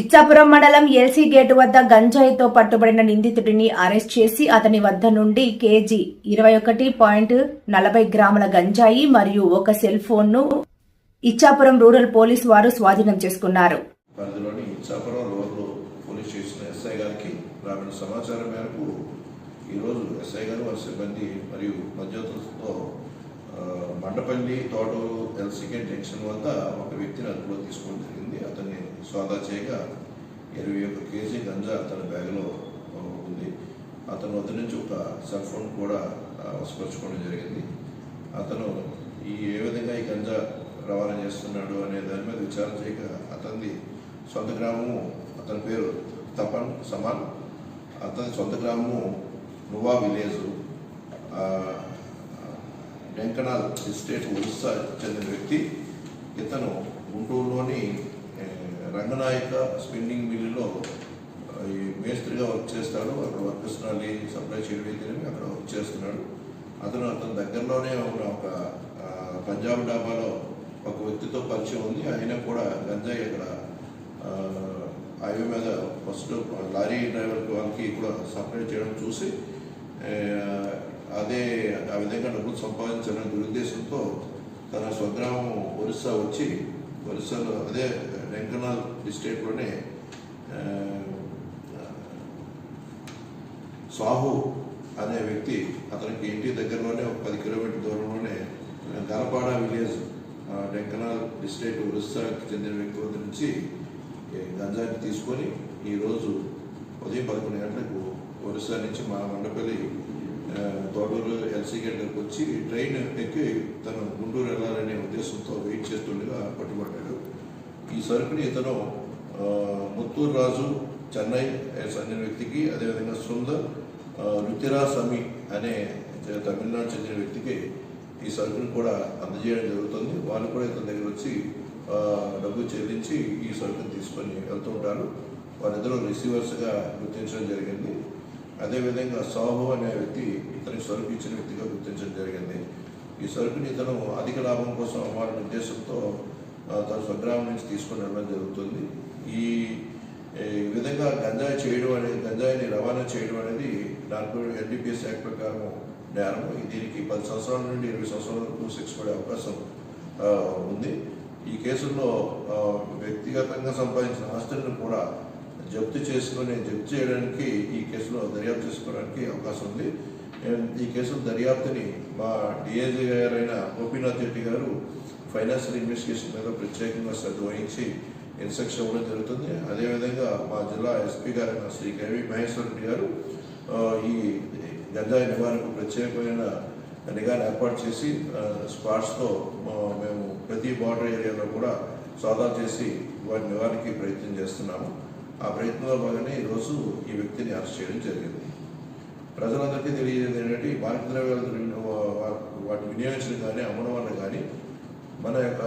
ఇచ్చాపురం మండలం LC gate వద్ద గంజాయితో పట్టుబడిన నిందితుడిని అరెస్ట్ చేసి అతని వద్ద నుండి కేజీ ఇరవై ఒకటి పాయింట్ నలభై గ్రాముల గంజాయి మరియు ఒక సెల్ ఫోన్ను ఇచ్చాపురం రూరల్ పోలీస్ వారు స్వాధీనం చేసుకున్నారు. సమాచారం మేరకు ఈరోజు ఎస్ఐ గారు వారి సిబ్బంది మరియు మధ్యవర్తులతో మండపల్లి తోటూరు ఎల్సీకే జంక్షన్ వద్ద ఒక వ్యక్తిని అదుపులో తీసుకోవడం జరిగింది. అతన్ని సోదా చేయగా ఇరవై ఒక కేజీ గంజా అతని బ్యాగ్లో ఉంది. అతను వద్ద నుంచి ఒక సెల్ ఫోన్ కూడా ఆ, జరిగింది. అతను ఈ ఏ విధంగా ఈ గంజా రవాణా చేస్తున్నాడు అనే దాని మీద విచారణ చేయగా అతనిది సొంత గ్రామము అతని పేరు తపన్ సమాన్. అతని సొంత గ్రామము నువా విలేజ్ ఆ, ఎస్టేట్ ఒరిస్సా చెందిన వ్యక్తి. ఇతను గుంటూరులోని రంగనాయక స్పిన్నింగ్ మిల్లులో ఈ మేస్త్రిగా వర్క్ చేస్తాడు. అక్కడ వర్కర్స్ నాలి సప్లై చేయడం అక్కడ వర్క్ చేస్తున్నాడు. అతను అతని దగ్గరలోనే ఉన్న ఒక పంజాబ్ డాబాలో ఒక వ్యక్తితో పరిచయం ఉంది. ఆయన కూడా గంజాయి అక్కడ హైవే మీద ఫస్ట్ లారీ డ్రైవర్కి వాళ్ళకి కూడా సప్లై చేయడం చూసి అదే ఆ విధంగా డబ్బులు సంపాదించాలనే దురుద్దేశంతో తన స్వగ్రామం ఒరిస్సా వచ్చి ఒరిస్సాలో అదే వెంకనాల్ డిస్ట్రిక్ట్లోనే సాహు అనే వ్యక్తి అతనికి ఇంటి దగ్గరలోనే ఒక పది కిలోమీటర్ దూరంలోనే గరపాడ విలేజ్ డెంకనాల్ డిస్ట్రిక్ట్ ఒరిస్సాకి చెందిన వ్యక్తి వద్ద నుంచి గంజాన్ని తీసుకొని ఈరోజు ఉదయం పదకొండు గంటలకు ఒరిస్సా నుంచి మా మండపల్లి తోటూరు ఎల్సీ గేట్ దగ్గరకు వచ్చి ట్రైన్ ఎక్కి తను గుంటూరు వెళ్ళాలనే ఉద్దేశంతో వెయిట్ చేస్తుండగా పట్టుబడ్డాడు ఈ సరుకుని ఇతను ముత్తూరు రాజు చెన్నై చెందిన వ్యక్తికి అదేవిధంగా సుందర్ ఆ, రుతిరా అనే తమిళనాడు చెందిన వ్యక్తికి ఈ సరుకుని కూడా అందజేయడం జరుగుతుంది. వాళ్ళు కూడా ఇతని దగ్గర వచ్చి డబ్బు చెల్లించి ఈ సరుకును తీసుకొని వెళ్తూ ఉంటారు. వారిద్దరూ రిసీవర్స్గా గుర్తించడం జరిగింది. అదేవిధంగా సాహు అనే వ్యక్తి ఇతనికి సరుకు ఇచ్చిన వ్యక్తిగా గుర్తించడం జరిగింది. ఈ సరుకుని ఇతను అధిక లాభం కోసం వారి ఉద్దేశంతో తన స్వగ్రామం నుంచి తీసుకొని వెళ్ళడం జరుగుతుంది. ఈ విధంగా గంజాయి చేయడం అనేది గంజాయిని రవాణా చేయడం అనేది దాంట్లో ఎన్డీపీఎస్ యాక్ట్ ప్రకారం నేరం దీనికి పది సంవత్సరాల నుండి ఇరవై సంవత్సరాల వరకు శిక్ష పడే అవకాశం ఉంది. ఈ కేసుల్లో వ్యక్తిగతంగా సంపాదించిన ఆస్తులను కూడా జప్తు చేసుకొని జప్తు చేయడానికి ఈ కేసులో దర్యాప్తు చేసుకోవడానికి అవకాశం ఉంది. ఈ కేసుల దర్యాప్తుని మా డిఏజీ గారైన గోపీనాథ్ రెడ్డి గారు ఫైనాన్షియల్ ఇన్వెస్టిగేషన్ మీద ప్రత్యేకంగా శ్రద్ధ వహించి ఇన్స్ట్రక్షన్ ఇవ్వడం జరుగుతుంది. అదేవిధంగా మా జిల్లా ఎస్పీ గారైన శ్రీ కేవీ మహేశ్వర రెడ్డి గారు ఈ గంజాయి నివారణకు ప్రత్యేకమైన నిఘాను ఏర్పాటు చేసి స్పాట్స్తో మేము ప్రతి బార్డర్ ఏరియాలో కూడా సోదా చేసి వారి నివారణకి ప్రయత్నం చేస్తున్నాము. ఆ ప్రయత్నంలో భాగంగా ఈరోజు ఈ వ్యక్తిని అరెస్ట్ చేయడం జరిగింది. ప్రజలందరికీ తెలియజేది ఏంటంటే ఈ ద్రవ్యాలు వాటిని వాటి వినియోగించడం కానీ అమ్మడం వల్ల కానీ మన యొక్క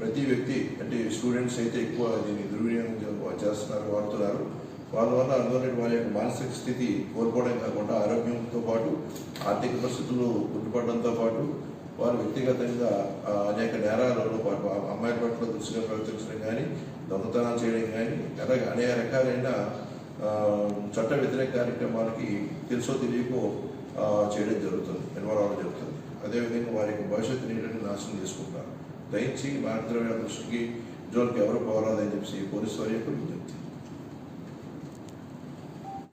ప్రతి వ్యక్తి అంటే స్టూడెంట్స్ అయితే ఎక్కువ దీన్ని దుర్వినియోగం చేస్తున్నారు వాడుతున్నారు. వాళ్ళ వల్ల అందువల్ల వారి యొక్క మానసిక స్థితి కోల్పోవడం కాకుండా ఆరోగ్యంతో పాటు ఆర్థిక పరిస్థితులు గుర్తుపడడంతో పాటు వారు వ్యక్తిగతంగా అనేక నేరాలలో పాటు అమ్మాయిల పట్ల దృష్టిగా ప్రవర్తించడం కానీ దొంగతనాలు చేయడం కానీ అలాగే అనేక రకాలైన చట్ట వ్యతిరేక కార్యక్రమాలకి తెలుసో తెలియకో చేయడం జరుగుతుంది ఇన్వాల్వ్ అవ్వడం జరుగుతుంది. అదేవిధంగా వారి యొక్క భవిష్యత్తు నీటిని నాశనం చేసుకుంటారు. దయచేసి మార్గద్రవ్యాల దృష్టికి జోలికి ఎవరు పోరాదని చెప్పి పోలీసు వారి యొక్క విజ్ఞప్తి.